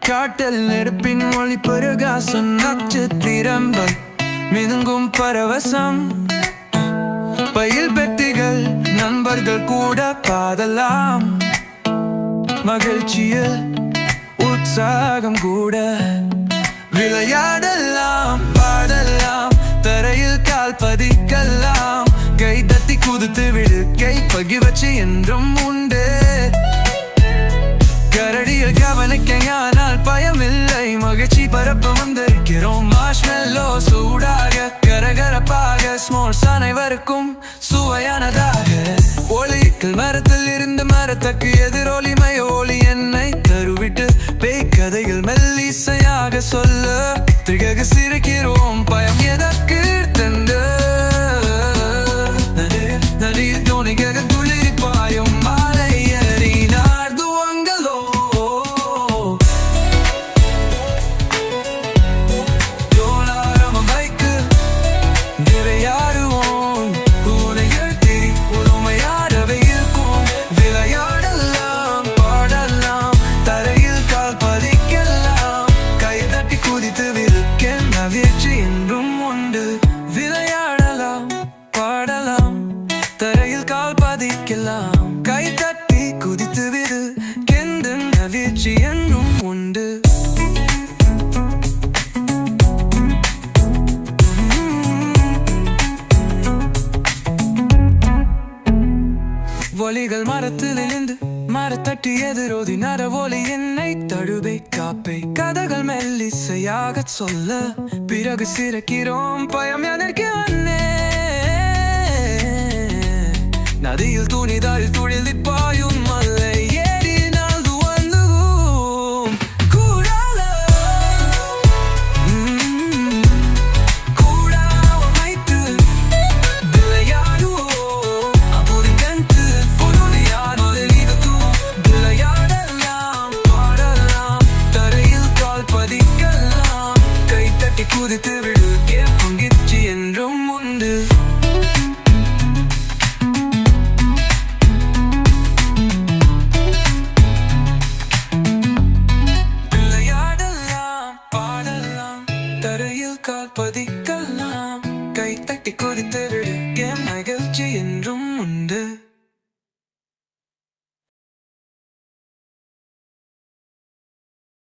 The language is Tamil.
காட்டில் நெருப்பின் ஒளி பருகாசம் நட்சத்திரம்பல் மிதங்கும் பரவசம். பயில் பெட்டிகள் நண்பர்கள் கூட பாதலாம். மகிழ்ச்சியில் உற்சாகம் கூட. விளையாடலாம் பாடலாம் தரையில் கால் பதிக்கலாம். கை தட்டி குதித்து விடு கை பகிவச்சு என்றும் உண்டு. பரப்ப வந்திருக்கிறோம். மாஷ்மெல்லோ சூடாக கரகரப்பாக ஸ்மோல்ஸ் அனைவருக்கும் சுவையானதாக. ஒளிக்கல் மரத்தில் இருந்து மரத்தக்கு எது குதித்து விருக்க நவிழ்ச்சி என்றும் உண்டு. விளையாடலாம் பாடலாம் தரையில் கால் பதிக்கலாம். கை தட்டி குதித்து விடு கெந்து நவிழ்ச்சி என்றும் உண்டு. ஒலிகள் மரத்தில் இருந்து மரத்தட்டி எதிரோதி நர ஒலி என்னை தழுவை. capi Cada galmelli se jagad sulle. Piiraga sire kirompa ja mina energianne Nad ei ülduni, ta ülduni கை குதித்து விடு பங்கிச்சு என்றும் உண்டு. விளையாடலாம் பாடலாம் தரையில் கால் பதிக்கலாம். கை தட்டி குதித்து விடு.